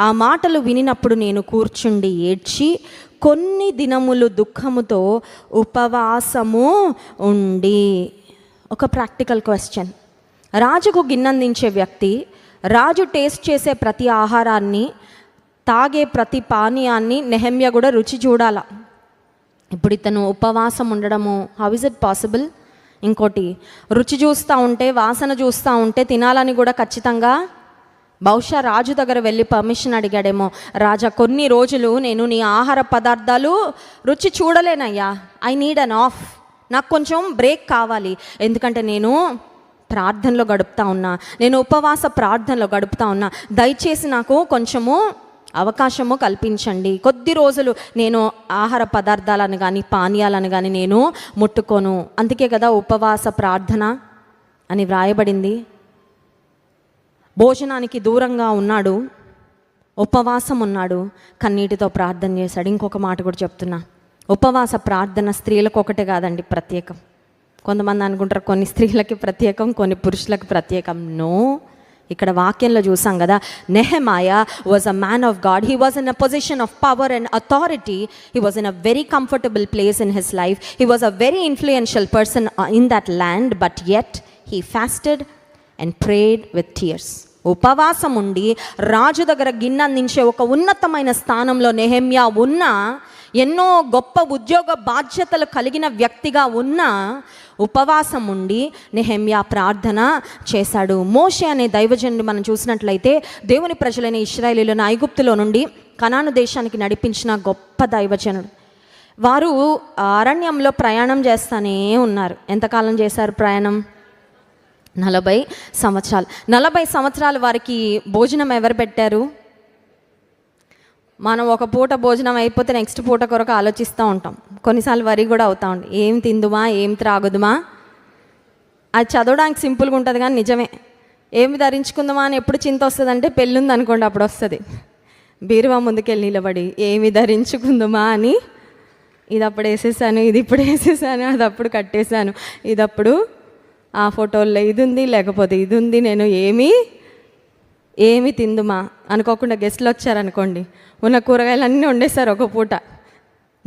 ఆ మాటలు వినినప్పుడు నేను కూర్చుండి ఏడ్చి కొన్ని దినములు దుఃఖముతో ఉపవాసము ఉండి. ఒక ప్రాక్టికల్ క్వశ్చన్. రాజుకు గిన్నందించే వ్యక్తి రాజు టేస్ట్ చేసే ప్రతి ఆహారాన్ని తాగే ప్రతి పానీయాన్ని నెహమ్య కూడా రుచి చూడాల. ఇప్పుడు ఇతను ఉపవాసం ఉండడము హౌ ఇస్ ఇట్ పాసిబుల్ ఇంకోటి రుచి చూస్తూ ఉంటే వాసన చూస్తూ ఉంటే తినాలని కూడా ఖచ్చితంగా బహుశా రాజు దగ్గర వెళ్ళి పర్మిషన్ అడిగాడేమో. రాజా కొన్ని రోజులు నేను నీ ఆహార పదార్థాలు రుచి చూడలేనయ్యా. ఐ నీడ్ అన్ ఆఫ్ నాకు కొంచెం బ్రేక్ కావాలి. ఎందుకంటే నేను ప్రార్థనలో గడుపుతా ఉన్నా. నేను ఉపవాస ప్రార్థనలో గడుపుతా ఉన్నా. దయచేసి నాకు కొంచెము అవకాశము కల్పించండి. కొద్ది రోజులు నేను ఆహార పదార్థాలను కానీ పానీయాలను కానీ నేను ముట్టుకోను. అందుకే కదా ఉపవాస ప్రార్థన అని వ్రాయబడింది. భోజనానికి దూరంగా ఉన్నాడు. ఉపవాసం ఉన్నాడు. కన్నీటితో ప్రార్థన చేశాడు. ఇంకొక మాట కూడా చెప్తున్నా. ఉపవాస ప్రార్థన స్త్రీలకు ఒకటే కాదండి ప్రత్యేకం. కొంతమంది అనుకుంటారు కొన్ని స్త్రీలకి ప్రత్యేకం కొన్ని పురుషులకు ప్రత్యేకం. నో. ఇక్కడ వాక్యంలో చూసాం కదా Nehemiah was a man of God he was in a position of power and authority he was in a very comfortable place in his life he was a very influential person in that land but yet he fasted and prayed with tears ఉపవాసం ఉండి రాజు దగ్గర గిన్నె అందించే ఒక ఉన్నతమైన స్థానంలో నెహమ్యా ఉన్న ఎన్నో గొప్ప ఉద్యోగ బాధ్యతలు కలిగిన వ్యక్తిగా ఉన్న ఉపవాసం ఉండి నెహమ్యా ప్రార్థన చేశాడు. మోషే అనే దైవజనుడు మనం చూసినట్లయితే దేవుని ప్రజలైన ఇస్రాయేలీలను ఐగుప్తులో నుండి కనాను దేశానికి నడిపించిన గొప్ప దైవజనుడు. వారు అరణ్యంలో ప్రయాణం చేస్తానే ఉన్నారు. ఎంతకాలం చేశారు ప్రయాణం? నలభై సంవత్సరాలు. నలభై సంవత్సరాలు వారికి భోజనం ఎవరు పెట్టారు? మనం ఒక పూట భోజనం అయిపోతే నెక్స్ట్ పూట కొరకు ఆలోచిస్తూ ఉంటాం. కొన్నిసార్లు వరి కూడా అవుతా ఉంటాం ఏం తిందుమా? ఏం త్రాగుదుమా? అది చదవడానికి సింపుల్గా ఉంటుంది కానీ నిజమే. ఏమి ధరించుకుందామా? అని ఎప్పుడు చింత వస్తుంది అంటే పెళ్ళుంది అనుకోండి అప్పుడు వస్తుంది. బీరువా ముందుకెళ్ళి నిలబడి ఏమి ధరించుకుందామా? అని. ఇది అప్పుడు వేసేసాను ఇది ఇప్పుడు వేసేసాను అది అప్పుడు కట్టేశాను ఇది అప్పుడు ఆ ఫోటోల్లో ఇది ఉంది లేకపోతే ఇది ఉంది నేను ఏమీ ఏమి తిందుమా? అనుకోకుండా గెస్ట్లు వచ్చారనుకోండి. ఉన్న కూరగాయలు అన్నీ వండేశారు ఒక పూట.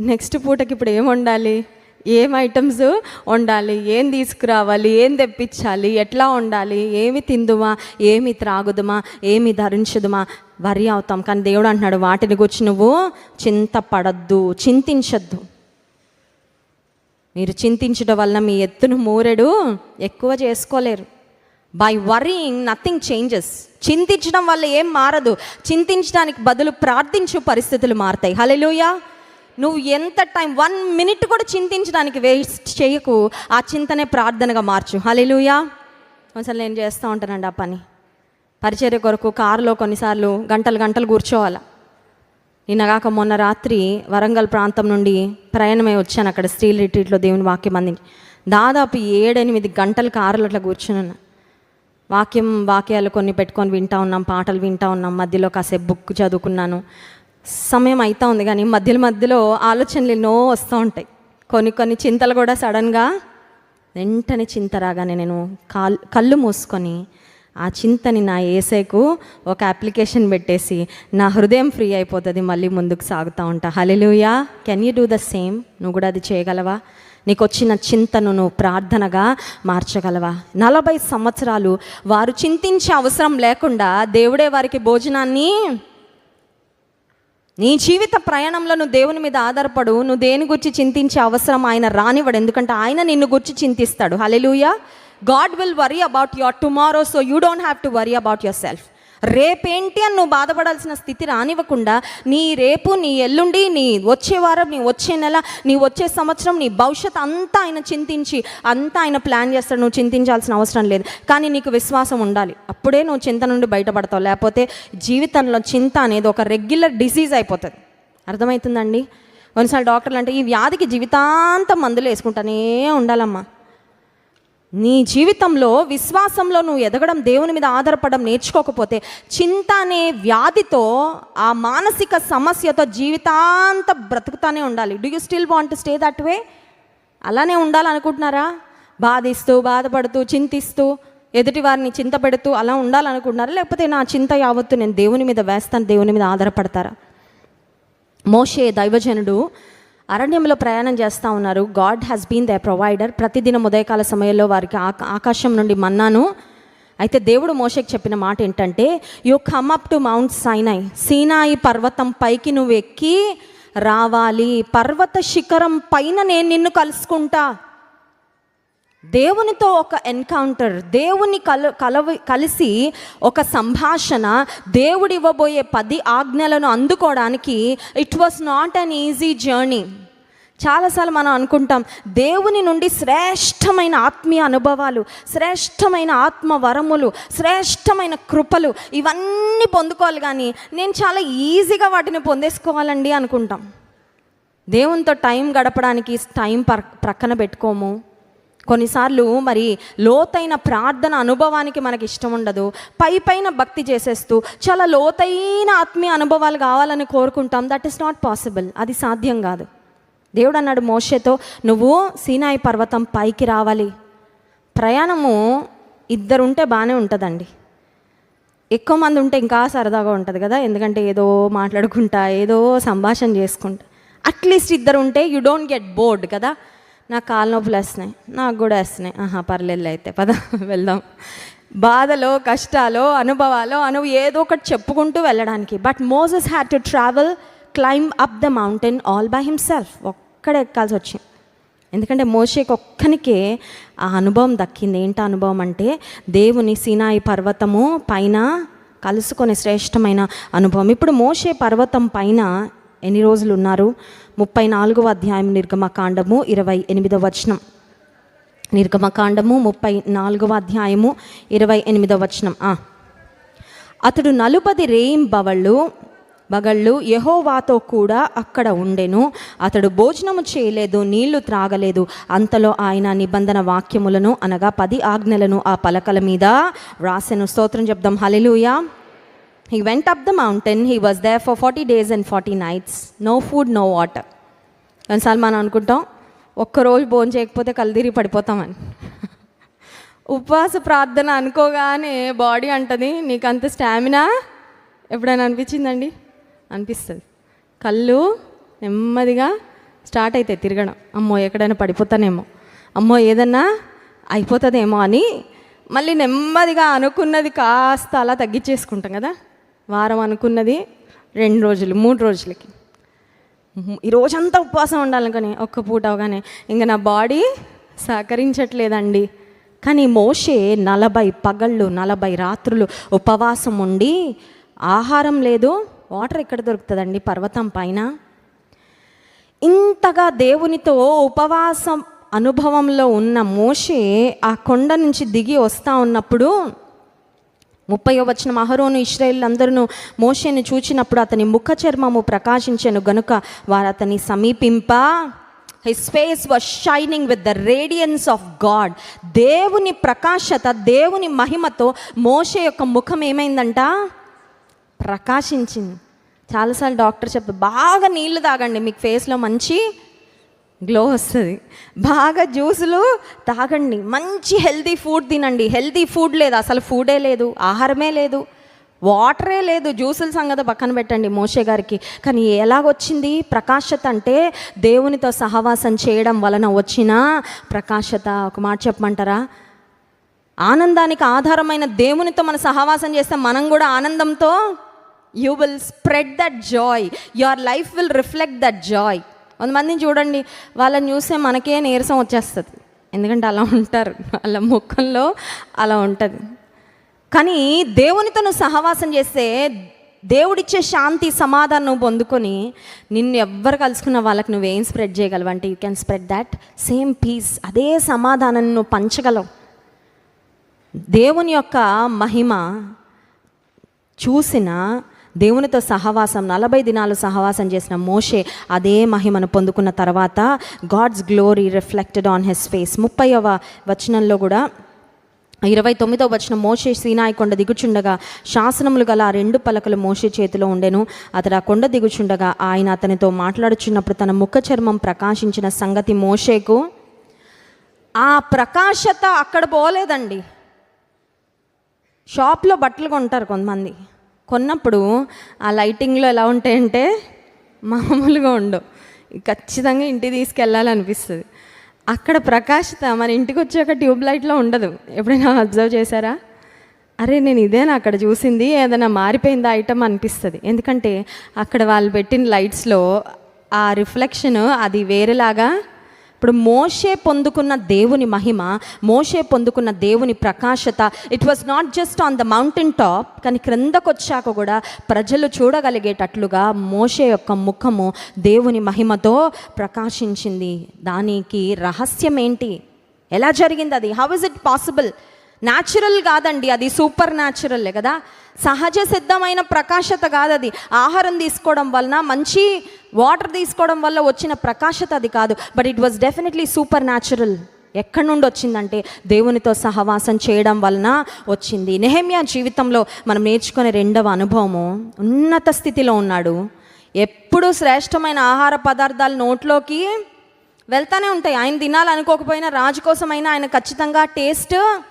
నెక్స్ట్ పూటకి ఇప్పుడు ఏం వండాలి? ఏం ఐటమ్స్ వండాలి? ఏం తీసుకురావాలి? ఏం తెప్పించాలి? ఎట్లా వండాలి? ఏమి తిందుమా? ఏమి త్రాగుదుమా? ఏమి ధరించుదుమా? వరి అవుతాం కానీ దేవుడు అంటున్నాడు వాటిని గురించి నువ్వు చింతపడద్దు చింతించద్దు. మీరు చింతించడం వల్ల మీ ఎత్తును మూరెడు ఎక్కువ చేసుకోలేరు. బై వరింగ్ నథింగ్ చేంజెస్ చింతించడం వల్ల ఏం మారదు. చింతించడానికి బదులు ప్రార్థించు పరిస్థితులు మారుతాయి. హలెలుయా నువ్వు ఎంత టైం వన్ మినిట్ కూడా చింతించడానికి వేస్ట్ చేయకు. ఆ చింతనే ప్రార్థనగా మార్చు. హలెలుయా కొంచెం నేను చేస్తూ ఉంటానండి ఆ పని. పరిచర్య కొరకు కారులో కొన్నిసార్లు గంటలు గంటలు కూర్చోవాలా. నిన్నగాక మొన్న రాత్రి వరంగల్ ప్రాంతం నుండి ప్రయాణమై వచ్చాను అక్కడ స్త్రీల రిట్రీట్లో దేవుని వాక్యం అందించి. దాదాపు ఏడెనిమిది గంటలు కారులో అట్లా కూర్చున్నాను. వాక్యం వాక్యాలు కొన్ని పెట్టుకొని వింటా ఉన్నాం పాటలు వింటా ఉన్నాం మధ్యలో కాసేపు బుక్ చదువుకున్నాను. సమయం అవుతా ఉంది కానీ మధ్యలో మధ్యలో ఆలోచనలు ఎన్నో వస్తూ ఉంటాయి. కొన్ని కొన్ని చింతలు కూడా సడన్గా వెంటనే చింత రాగానే నేను కాల్ కళ్ళు మూసుకొని ఆ చింతని నా ఏసైకు ఒక అప్లికేషన్ పెట్టేసి నా హృదయం ఫ్రీ అయిపోతుంది మళ్ళీ ముందుకు సాగుతూ ఉంటా. Hallelujah can you do the same నువ్వు కూడా అది చేయగలవా? నీకు వచ్చిన చింతను నువ్వు ప్రార్థనగా మార్చగలవా? నలభై సంవత్సరాలు వారు చింతించే అవసరం లేకుండా దేవుడే వారికి భోజనాన్ని నీ జీవిత ప్రయాణంలో నువ్వు దేవుని మీద ఆధారపడు. నువ్వు దేని గురించి చింతించే అవసరం ఆయన రానివ్వడు. ఎందుకంటే ఆయన నిన్ను గురించి చింతిస్తాడు. Hallelujah God will worry about your tomorrow so you don't have to worry about yourself రేపేంటి అని నువ్వు బాధపడాల్సిన స్థితి రానివ్వకుండా నీ రేపు నీ ఎల్లుండి నీ వచ్చే వారం నీ వచ్చే నెల నీ వచ్చే సంవత్సరం నీ భవిష్యత్ అంతా ఆయన చింతించి అంతా ఆయన ప్లాన్ చేస్తాడు. నువ్వు చింతించాల్సిన అవసరం లేదు. కానీ నీకు విశ్వాసం ఉండాలి. అప్పుడే నువ్వు చింత నుండి బయటపడతావు. లేకపోతే జీవితంలో చింత అనేది ఒక రెగ్యులర్ డిసీజ్ అయిపోతుంది. అర్థమవుతుందండి? కొన్నిసార్లు డాక్టర్లు అంటే ఈ వ్యాధికి జీవితాంతం మందులు వేసుకుంటానే ఉండాలమ్మా. నీ జీవితంలో విశ్వాసంలో నువ్వు ఎదగడం దేవుని మీద ఆధారపడడం నేర్చుకోకపోతే చింత అనే వ్యాధితో ఆ మానసిక సమస్యతో జీవితాంత బ్రతుకుతానే ఉండాలి. Do you still want to stay that way అలానే ఉండాలనుకుంటున్నారా? బాధిస్తూ బాధపడుతూ చింతిస్తూ ఎదుటి వారిని చింత పెడుతూ అలా ఉండాలనుకుంటున్నారా? లేకపోతే నా చింత యావత్తు నేను దేవుని మీద వేస్తాను దేవుని మీద ఆధారపడతారా? మోషే దైవజనుడు అరణ్యంలో ప్రయాణం చేస్తూ ఉన్నారు. God has been the provider ప్రతిదిన ఉదయకాల సమయంలో వారికి ఆక- ఆకాశం నుండి మన్నాను. అయితే దేవుడు మోషకి చెప్పిన మాట ఏంటంటే you come up to Mount Sinai సీనాయి పర్వతం పైకి నువ్వు ఎక్కి రావాలి. పర్వత శిఖరం పైన నేను నిన్ను కలుసుకుంటా. దేవునితో ఒక ఎన్కౌంటర్ దేవుని కల కలవి కలిసి ఒక సంభాషణ దేవుడు ఇవ్వబోయే పది ఆజ్ఞలను అందుకోవడానికి it was not an easy journey చాలాసార్లు మనం అనుకుంటాం దేవుని నుండి శ్రేష్టమైన ఆత్మీయ అనుభవాలు శ్రేష్టమైన ఆత్మ వరములు శ్రేష్టమైన కృపలు ఇవన్నీ పొందుకోవాలి కానీ నేను చాలా ఈజీగా వాటిని పొందేసుకోవాలండి అనుకుంటాం. దేవునితో టైం గడపడానికి టైం పర్ ప్రక్కన పెట్టుకోము. కొన్నిసార్లు మరి లోతైన ప్రార్థన అనుభవానికి మనకి ఇష్టం ఉండదు. పై పైన భక్తి చేసేస్తూ చాలా లోతైన ఆత్మీయ అనుభవాలు కావాలని కోరుకుంటాం. దట్ ఈస్ నాట్ పాసిబుల్ అది సాధ్యం కాదు. దేవుడు అన్నాడు మోషేతో నువ్వు సీనాయి పర్వతం పైకి రావాలి. ప్రయాణము ఇద్దరుంటే బాగానే ఉంటుందండి. ఎక్కువ మంది ఉంటే ఇంకా సరదాగా ఉంటుంది కదా. ఎందుకంటే ఏదో మాట్లాడుకుంటా ఏదో సంభాషణ చేసుకుంటా. అట్లీస్ట్ ఇద్దరు ఉంటే యూ డోంట్ గెట్ బోర్డ్ కదా. నా కాలు నొప్పులు వేస్తున్నాయి. నాకు కూడా వేస్తున్నాయి. ఆహా పర్లేదు అయితే పద వెళ్దాం. బాధలో కష్టాలు అనుభవాలు అనువు ఏదో ఒకటి చెప్పుకుంటూ వెళ్ళడానికి. But Moses had to travel climb up the mountain all by himself ఒక్కడే ఎక్కాల్సి వచ్చింది. ఎందుకంటే మోషేకి ఒక్కనికే ఆ అనుభవం దక్కింది. ఏంటి అనుభవం అంటే దేవుని సీనాయి పర్వతము పైన కలుసుకునే శ్రేష్టమైన అనుభవం. ఇప్పుడు మోషే పర్వతం పైన ఎన్ని రోజులు ఉన్నారు ముప్పై నాలుగవ అధ్యాయం నిర్గమకాండము ఇరవై ఎనిమిదవ వచనం. నిర్గమకాండము ముప్పై నాలుగవ అధ్యాయము ఇరవై ఎనిమిదవ వచనం. అతడు నలుపది రేయిం బవళ్ళు బగళ్ళు యెహోవాతో కూడా అక్కడ ఉండెను. అతడు భోజనము చేయలేదు నీళ్ళు త్రాగలేదు. అంతలో ఆయన నిబంధన వాక్యములను అనగా పది ఆజ్ఞలను ఆ పలకల మీద రాసెను. స్తోత్రం చెప్దాం. Hallelujah he went up the mountain he was there for forty days and forty nights no food no water కొన్నిసార్లు మనం అనుకుంటాం? ఒక్కరోజు భోజనం చేయకపోతే కల్దిరి పడిపోతామని ఉపవాస ప్రార్థన అనుకోగానే బాడీ అంటది నీకు అంత స్టామినా? ఎప్పుడైనా అనిపించిందండి? అనిపిస్తుంది. కళ్ళు నెమ్మదిగా స్టార్ట్ అవుతాయి తిరగడం. అమ్మో ఎక్కడైనా పడిపోతానేమో. అమ్మో ఏదన్నా అయిపోతుందేమో అని మళ్ళీ నెమ్మదిగా అనుకున్నది కాస్త అలా తగ్గించేసుకుంటాం కదా? వారం అనుకున్నది రెండు రోజులు మూడు రోజులకి. ఈ రోజంతా ఉపవాసం ఉండాలనుకొని ఒక్క పూట అవగానే. ఇంకా నా బాడీ సహకరించట్లేదండి. కానీ మోషే నలభై పగళ్ళు నలభై రాత్రులు ఉపవాసం ఉండి ఆహారం లేదు వాటర్ ఎక్కడ దొరుకుతుందండి పర్వతం పైన? ఇంతగా దేవునితో ఉపవాసం అనుభవంలో ఉన్న మోషే ఆ కొండ నుంచి దిగి వస్తూ ఉన్నప్పుడు ముప్పై వచ్చిన మహరోను ఇస్రాయేల్ అందరూ మోషేను చూచినప్పుడు అతని ముఖ చర్మము ప్రకాశించెను గనుక వారు అతని సమీపింప. His face was shining with the radiance of God దేవుని ప్రకాశత దేవుని మహిమతో మోషే యొక్క ముఖం ఏమైందంట? ప్రకాశించింది. చాలాసార్లు డాక్టర్ చెప్పి బాగా నీళ్ళు తాగండి మీకు ఫేస్లో మంచి గ్లో వస్తుంది. బాగా జ్యూసులు తాగండి. మంచి హెల్తీ ఫుడ్ తినండి. హెల్తీ ఫుడ్ లేదు. అసలు ఫుడే లేదు. ఆహారమే లేదు. వాటరే లేదు. జ్యూసుల సంగతి పక్కన పెట్టండి మోషే గారికి. కానీ ఎలాగొచ్చింది? ప్రకాశత అంటే దేవునితో సహవాసం చేయడం వలన వచ్చిన ప్రకాశత. ఒక మాట చెప్పమంటారా? ఆనందానికి ఆధారమైన దేవునితో మన సహవాసం చేస్తే మనం కూడా ఆనందంతో? You will spread that joy your life will reflect that joy కొంతమందిని చూడండి వాళ్ళని చూస్తే మనకే నీరసం వచ్చేస్తుంది. ఎందుకంటే అలా ఉంటారు వాళ్ళ ముఖంలో అలా ఉంటుంది. కానీ దేవునితో నువ్వు సహవాసం చేస్తే దేవుడిచ్చే శాంతి సమాధానం నువ్వు పొందుకొని నిన్ను ఎవ్వరు కలుసుకున్న వాళ్ళకి నువ్వేం స్ప్రెడ్ చేయగలవు? అంటే you can spread that same peace అదే సమాధానం నువ్వు పంచగలవు. దేవుని యొక్క మహిమ చూసిన దేవునితో సహవాసం నలభై దినాలు సహవాసం చేసిన మోషే అదే మహిమను పొందుకున్న తర్వాత God's glory reflected on his face. ముప్పైవ వచనంలో కూడా ఇరవై తొమ్మిదవ వచ్చిన మోషే సీనాయి కొండ దిగుచుండగా శాసనములు గల ఆ రెండు పలకలు మోషే చేతిలో ఉండెను. అతడు ఆ కొండ దిగుచుండగా ఆయన అతనితో మాట్లాడుచున్నప్పుడు తన ముఖ చర్మం ప్రకాశించిన సంగతి మోషేకు ఆ ప్రకాశత అక్కడ పోలేదండి. షాప్లో బట్టలు కొంటారు కొంతమంది. కొన్నప్పుడు ఆ లైటింగ్లో ఎలా ఉంటాయంటే మామూలుగా ఉండవు. ఖచ్చితంగా ఇంటికి తీసుకెళ్ళాలనిపిస్తుంది. అక్కడ ప్రకాశిత మన ఇంటికి వచ్చాక ట్యూబ్ లైట్లో ఉండదు. ఎప్పుడైనా అబ్జర్వ్ చేశారా? అరే నేను ఇదేనా అక్కడ చూసింది? ఏదైనా మారిపోయిందా ఐటమ్ అనిపిస్తుంది. ఎందుకంటే అక్కడ వాళ్ళు పెట్టిన లైట్స్లో ఆ రిఫ్లెక్షన్ అది వేరేలాగా ఇప్పుడు మోషే పొందుకున్న దేవుని మహిమ మోషే పొందుకున్న దేవుని ప్రకాశత it was not just on the mountain top కానీ క్రిందకు వచ్చాక కూడా ప్రజలు చూడగలిగేటట్లుగా మోషే యొక్క ముఖము దేవుని మహిమతో ప్రకాశించింది. దానికి రహస్యం ఏంటి? ఎలా జరిగింది అది? How is it possible natural కాదండి అది సూపర్ న్యాచురల్లే కదా? సహజ సిద్ధమైన ప్రకాశత కాదు అది ఆహారం తీసుకోవడం వలన మంచి వాటర్ తీసుకోవడం వల్ల వచ్చిన ప్రకాశత అది కాదు. But it was definitely supernatural ఎక్కడి నుండి వచ్చిందంటే దేవునితో సహవాసం చేయడం వలన వచ్చింది. నెహమ్యా జీవితంలో మనం నేర్చుకునే రెండవ అనుభవము ఉన్నత స్థితిలో ఉన్నాడు. ఎప్పుడు శ్రేష్టమైన ఆహార పదార్థాలు నోట్లోకి వెళ్తానే ఉంటాయి. ఆయన తినాలనుకోకపోయినా రాజు కోసమైనా ఆయన ఖచ్చితంగా టేస్ట్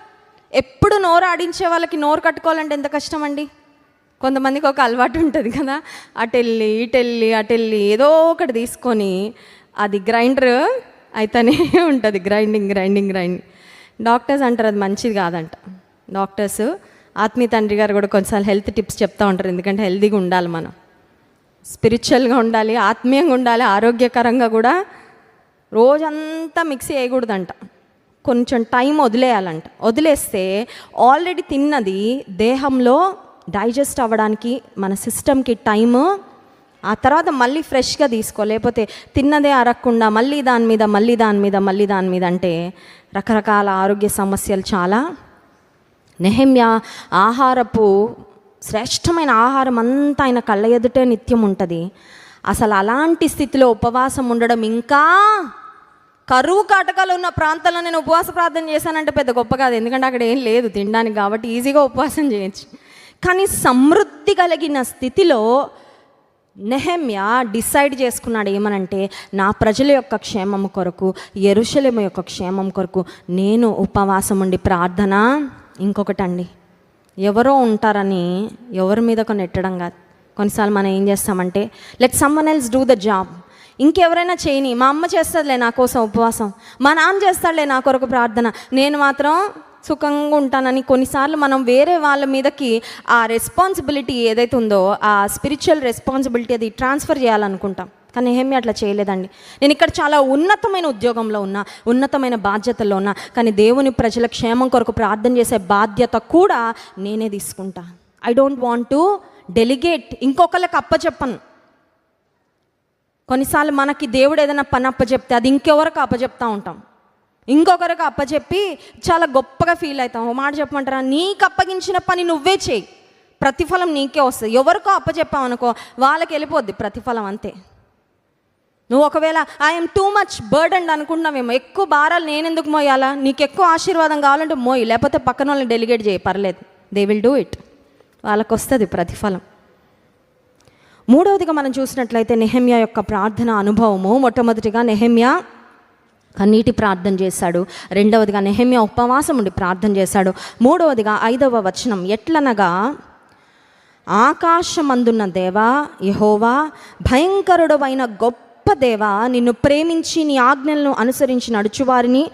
ఎప్పుడు నోరు ఆడించే వాళ్ళకి నోరు కట్టుకోవాలంటే ఎంత కష్టం అండి కొంతమందికి ఒక అలవాటు ఉంటుంది కదా అటెళ్ళి ఇటెళ్ళి అటెళ్ళి ఏదో ఒకటి తీసుకొని అది గ్రైండర్ అయితేనే ఉంటుంది. Grinding grinding grinding. డాక్టర్స్ అంటారు అది మంచిది కాదంట. డాక్టర్స్ ఆత్మీయ తండ్రి గారు కూడా కొన్నిసార్లు హెల్త్ టిప్స్ చెప్తూ ఉంటారు. ఎందుకంటే హెల్తీగా ఉండాలి మనం. స్పిరిచువల్గా ఉండాలి ఆత్మీయంగా ఉండాలి ఆరోగ్యకరంగా కూడా రోజంతా మిక్సీ వేయకూడదంట కొంచెం టైం వదిలేయాలంట. వదిలేస్తే ఆల్రెడీ తిన్నది దేహంలో డైజెస్ట్ అవ్వడానికి మన సిస్టమ్కి టైము ఆ తర్వాత మళ్ళీ ఫ్రెష్గా తీసుకో. లేకపోతే తిన్నదే అరగకుండా మళ్ళీ దాని మీద మళ్ళీ దాని మీద మళ్ళీ దాని మీద అంటే రకరకాల ఆరోగ్య సమస్యలు చాలా. నెహమ్య ఆహారపు శ్రేష్టమైన ఆహారం అంతా ఆయన కళ్ళ ఎదుటే నిత్యం ఉంటుంది. అసలు అలాంటి స్థితిలో ఉపవాసం ఉండడం ఇంకా కరువు కాటకాలు ఉన్న ప్రాంతాల్లో నేను ఉపవాస ప్రార్థన చేశానంటే పెద్ద గొప్ప కాదు. ఎందుకంటే అక్కడ ఏం లేదు తినడానికి కాబట్టి ఈజీగా ఉపవాసం చేయొచ్చు. కానీ సమృద్ధి కలిగిన స్థితిలో నెహమ్య డిసైడ్ చేసుకున్నాడు ఏమనంటే నా ప్రజల యొక్క క్షేమం కొరకు ఎరుశలేము యొక్క క్షేమం కొరకు నేను ఉపవాసం ఉండి ప్రార్థన? ఇంకొకటండి ఎవరో ఉంటారని ఎవరి మీద కొన్ని నెట్టడం కాదు. కొన్నిసార్లు మనం ఏం చేస్తామంటే let someone else do the job ఇంకెవరైనా చేయని మా అమ్మ చేస్తుందిలే నా కోసం ఉపవాసం మా నాన్న చేస్తాడులే నా కొరకు ప్రార్థన నేను మాత్రం సుఖంగా ఉంటానని కొన్నిసార్లు మనం వేరే వాళ్ళ మీదకి ఆ రెస్పాన్సిబిలిటీ ఏదైతే ఉందో ఆ స్పిరిచువల్ రెస్పాన్సిబిలిటీ అది ట్రాన్స్ఫర్ చేయాలనుకుంటాం. కానీ ఏమీ అట్లా చేయలేదండి. నేను ఇక్కడ చాలా ఉన్నతమైన ఉద్యోగంలో ఉన్నా ఉన్నతమైన బాధ్యతల్లో ఉన్నా కానీ దేవుని ప్రజల క్షేమం కొరకు ప్రార్థన చేసే బాధ్యత కూడా నేనే తీసుకుంటా. I don't want to delegate ఇంకొకళ్ళకి అప్పచెప్పను. కొన్నిసార్లు మనకి దేవుడు ఏదైనా పని అప్పచెప్తే అది ఇంకెవరికి అప్పచెప్తా ఉంటాం. ఇంకొకరికి అప్పచెప్పి చాలా గొప్పగా ఫీల్ అవుతాం. ఓ మాట చెప్పమంటారా? నీకు అప్పగించిన పని నువ్వే చేయి. ప్రతిఫలం నీకే వస్తుంది. ఎవరికో అప్పచెప్పావు అనుకో వాళ్ళకి వెళ్ళిపోద్ది ప్రతిఫలం అంతే. నువ్వు ఒకవేళ ఐఎమ్ టూ మచ్ బర్డెండ్ అనుకుంటున్నావేమో ఎక్కువ భారాలు నేను ఎందుకు మోయాలా? నీకు ఎక్కువ ఆశీర్వాదం కావాలంటే మోయి లేకపోతే పక్కన వాళ్ళని డెలిగేట్ చేయి. పర్లేదు. దే విల్ డూ ఇట్ వాళ్ళకి వస్తుంది ప్రతిఫలం. మూడవదిగా మనం చూసినట్లయితే నెహమ్యా యొక్క ప్రార్థన అనుభవము. మొట్టమొదటిగా నెహమ్యా కన్నీటి ప్రార్థన చేశాడు. రెండవదిగా నెహమ్య ఉపవాసం ఉండి ప్రార్థన చేశాడు. మూడవదిగా ఐదవ వచనం ఎట్లనగా ఆకాశమందున్న దేవా యహోవా భయంకరుడవైన గొప్ప దేవా నిన్ను ప్రేమించి నీ ఆజ్ఞలను అనుసరించి నడుచువారిని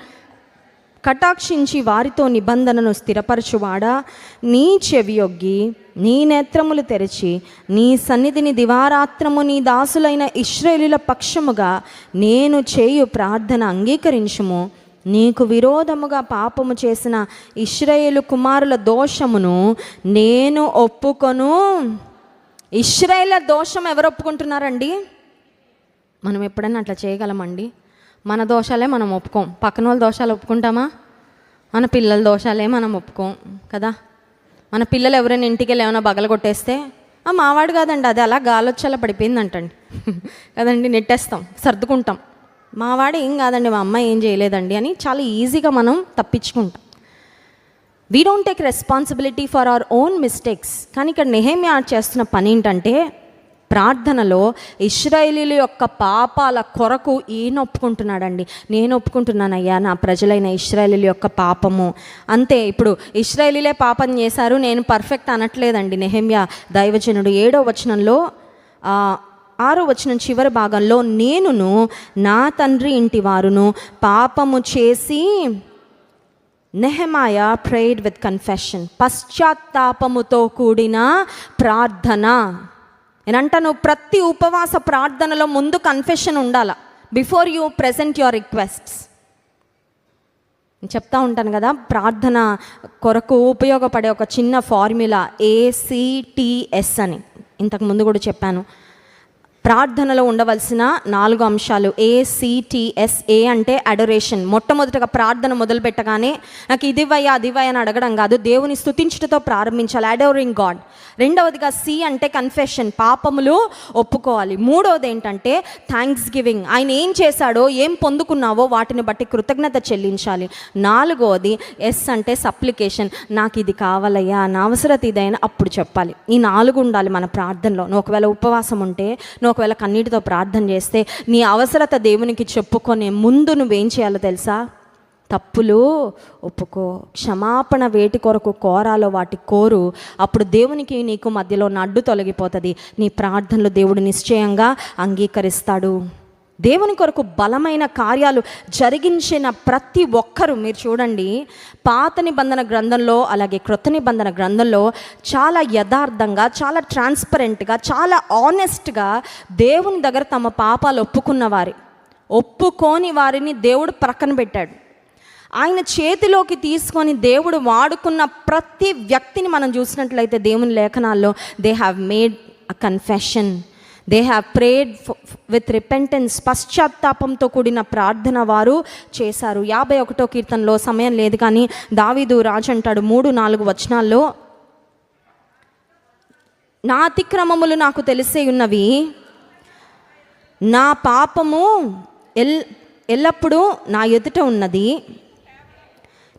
కటాక్షించి వారితో నిబంధనను స్థిరపరచువాడా? నీ చెవియొగ్గి నీ నేత్రములు తెరిచి నీ సన్నిధిని దివారాత్రము నీ దాసులైన ఇస్రాయేలుల పక్షముగా నేను చేయు ప్రార్థన అంగీకరించుము. నీకు విరోధముగా పాపము చేసిన ఇస్రాయేలు కుమారుల దోషమును నేను ఒప్పుకొను. ఇస్రాయేల దోషం ఎవరు ఒప్పుకుంటున్నారండి? మనం ఎప్పుడైనా అట్లా చేయగలమండి? మన దోషాలే మనం ఒప్పుకోం. పక్కన వాళ్ళ దోషాలు ఒప్పుకుంటామా? మన పిల్లల దోషాలే మనం ఒప్పుకోం కదా? మన పిల్లలు ఎవరైనా ఇంటికి వెళ్ళి ఏమైనా బగల కొట్టేస్తే మావాడు కాదండి అది అలా గాలొచ్చేలా పడిపోయింది అంటండి కదండి నెట్టేస్తాం సర్దుకుంటాం. మావాడు ఏం కాదండి మా అమ్మ ఏం చేయలేదండి అని చాలా ఈజీగా మనం తప్పించుకుంటాం. We don't take responsibility for our own mistakes కానీ ఇక్కడ నెహేమి ఆడ్ చేస్తున్న పని ఏంటంటే ప్రార్థనలో ఇస్రాయేలీల యొక్క పాపాల కొరకు ఈయన ఒప్పుకుంటున్నాడండి. నేను ఒప్పుకుంటున్నానయ్యా నా ప్రజలైన ఇస్రాయేలీల యొక్క పాపము. అంతే ఇప్పుడు ఇస్రాయేలీలే పాపం చేశారు నేను పర్ఫెక్ట్ అనట్లేదండి. నెహమ్యా దైవజనుడు ఏడో వచనంలో ఆరో వచనం చివరి భాగంలో నేనును నా తండ్రి ఇంటి వారును పాపము చేసి నెహమాయ ప్రేడ్ విత్ కన్ఫెషన్ పశ్చాత్తాపముతో కూడిన ప్రార్థన. నేనంటాను ప్రతి ఉపవాస ప్రార్థనలో ముందు కన్ఫెషన్ ఉండాల. Before you present your requests నేను చెప్తా ఉంటాను కదా ప్రార్థన కొరకు ఉపయోగపడే ఒక చిన్న ఫార్ములా ఏసీటీఎస్ అని. ఇంతకు ముందు కూడా చెప్పాను. ప్రార్థనలో ఉండవలసిన నాలుగు అంశాలు ఏసీటీఎస్ఏ అంటే అడరేషన్ మొట్టమొదటగా ప్రార్థన మొదలు పెట్టగానే నాకు ఇదివయ్యా అదివయ్య అని అడగడం కాదు. దేవుని స్థుతించుటతో ప్రారంభించాలి. అడోరింగ్ గాడ్ రెండవదిగా సి అంటే కన్ఫెషన్ పాపములు ఒప్పుకోవాలి. మూడవది ఏంటంటే థ్యాంక్స్ గివింగ్ ఆయన ఏం చేశాడో ఏం పొందుకున్నావో వాటిని బట్టి కృతజ్ఞత చెల్లించాలి. నాలుగవది ఎస్ అంటే సప్లికేషన్ నాకు ఇది కావాలయ్యా నా అవసరత ఇదైనా అప్పుడు చెప్పాలి. ఈ నాలుగు ఉండాలి మన ప్రార్థనలో. ఒకవేళ ఉపవాసం ఉంటే నువ్వు ఒకవేళ కన్నీటితో ప్రార్థన చేస్తే నీ అవసరత దేవునికి చెప్పుకొని ముందు నువ్వేం చేయాలో తెలుసా? తప్పులు ఒప్పుకో. క్షమాపణ వేటి కొరకు కోరాలో వాటి కోరు. అప్పుడు దేవునికి నీకు మధ్యలో నడ్డు తొలగిపోతుంది. నీ ప్రార్థనలు దేవుడు నిశ్చయంగా అంగీకరిస్తాడు. దేవుని కొరకు బలమైన కార్యాలు జరిగించిన ప్రతి ఒక్కరు మీరు చూడండి పాత నిబంధన గ్రంథంలో అలాగే క్రొత్త నిబంధన గ్రంథంలో చాలా యథార్థంగా చాలా ట్రాన్స్పరెంట్గా చాలా ఆనెస్ట్గా దేవుని దగ్గర తమ పాపాలు ఒప్పుకున్న వారి ఒప్పుకోని వారిని దేవుడు ప్రక్కన పెట్టాడు. ఆయన చేతిలోకి తీసుకొని దేవుడు వాడుకున్న ప్రతి వ్యక్తిని మనం చూసినట్లయితే దేవుని లేఖనాల్లో they have made a confession they have prayed with repentance పశ్చాత్తాపంతో కూడిన ప్రార్థన వారు చేశారు. యాభై ఒకటో కీర్తనలో సమయం లేదు కానీ దావీదు రాజు అంటాడు మూడు నాలుగు వచనాల్లో నా అతిక్రమములు నాకు తెలిసే ఉన్నవి. నా పాపము ఎల్ ఎల్లప్పుడూ నా ఎదుట ఉన్నది.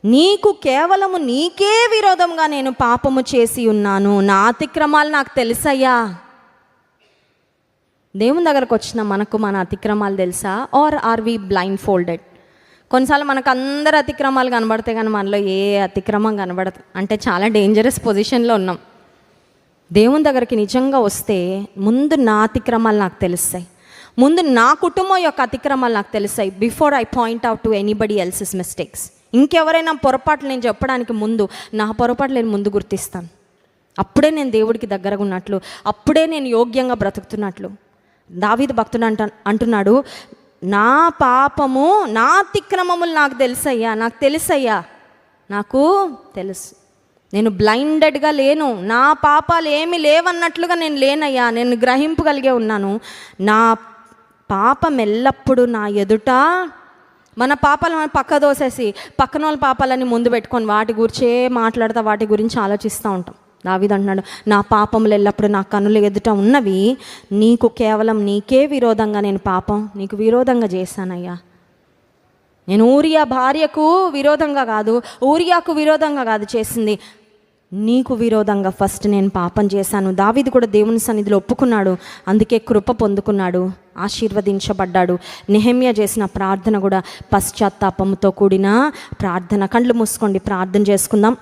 నీకు కేవలము నీకే విరోధంగా నేను పాపము చేసి ఉన్నాను. నా అతిక్రమాలు నాకు తెలుసయ్యా. దేవుని దగ్గరకు వచ్చిన మనకు మన అతిక్రమాలు తెలుసా? Are are we blindfolded కొన్నిసార్లు మనకు అందరు అతిక్రమాలు కనబడతాయి కానీ మనలో ఏ అతిక్రమం కనబడదు. అంటే చాలా డేంజరస్ పొజిషన్లో ఉన్నాం. దేవుని దగ్గరికి నిజంగా వస్తే ముందు నా అతిక్రమాలు నాకు తెలుస్తాయి. ముందు నా కుటుంబం యొక్క అతిక్రమాలు నాకు తెలుస్తాయి before I point out to anybody else's mistakes ఇంకెవరైనా పొరపాట్లు నేను చెప్పడానికి ముందు నా పొరపాట్లు నేను ముందు గుర్తిస్తాను. అప్పుడే నేను దేవుడికి దగ్గరగా ఉన్నట్లు అప్పుడే నేను యోగ్యంగా బ్రతుకుతున్నట్లు. దావీదు భక్తుడు అంట అంటున్నాడు నా పాపము నా అతిక్రమములు నాకు తెలుసయ్యా నాకు తెలుసయ్యా నాకు తెలుసు. నేను బ్లైండెడ్గా లేను నా పాపాలు ఏమి లేవన్నట్లుగా నేను లేనయ్యా నేను గ్రహింపగలిగే ఉన్నాను. నా పాపం ఎల్లప్పుడూ నా ఎదుట మన పాపాలు మనం పక్క దోసేసి పక్కన వాళ్ళ పాపాలని ముందు పెట్టుకొని వాటి గురించే మాట్లాడతా వాటి గురించి ఆలోచిస్తూ ఉంటాం. దావిది అంటున్నాడు నా పాపములు ఎల్లప్పుడు నా కన్నులు ఎదుట ఉన్నవి. నీకు కేవలం నీకే విరోధంగా నేను పాపం నీకు విరోధంగా చేశానయ్యా. నేను ఊరియా భార్యకు విరోధంగా కాదు ఊరియాకు విరోధంగా కాదు చేసింది. నీకు విరోధంగా ఫస్ట్ నేను పాపం చేశాను. దావిది కూడా దేవుని సన్నిధిలో ఒప్పుకున్నాడు. అందుకే కృప పొందుకున్నాడు ఆశీర్వదించబడ్డాడు. నెహమ్య చేసిన ప్రార్థన కూడా పశ్చాత్తాపంతో కూడిన ప్రార్థన. కండ్లు మూసుకోండి ప్రార్థన చేసుకుందాం.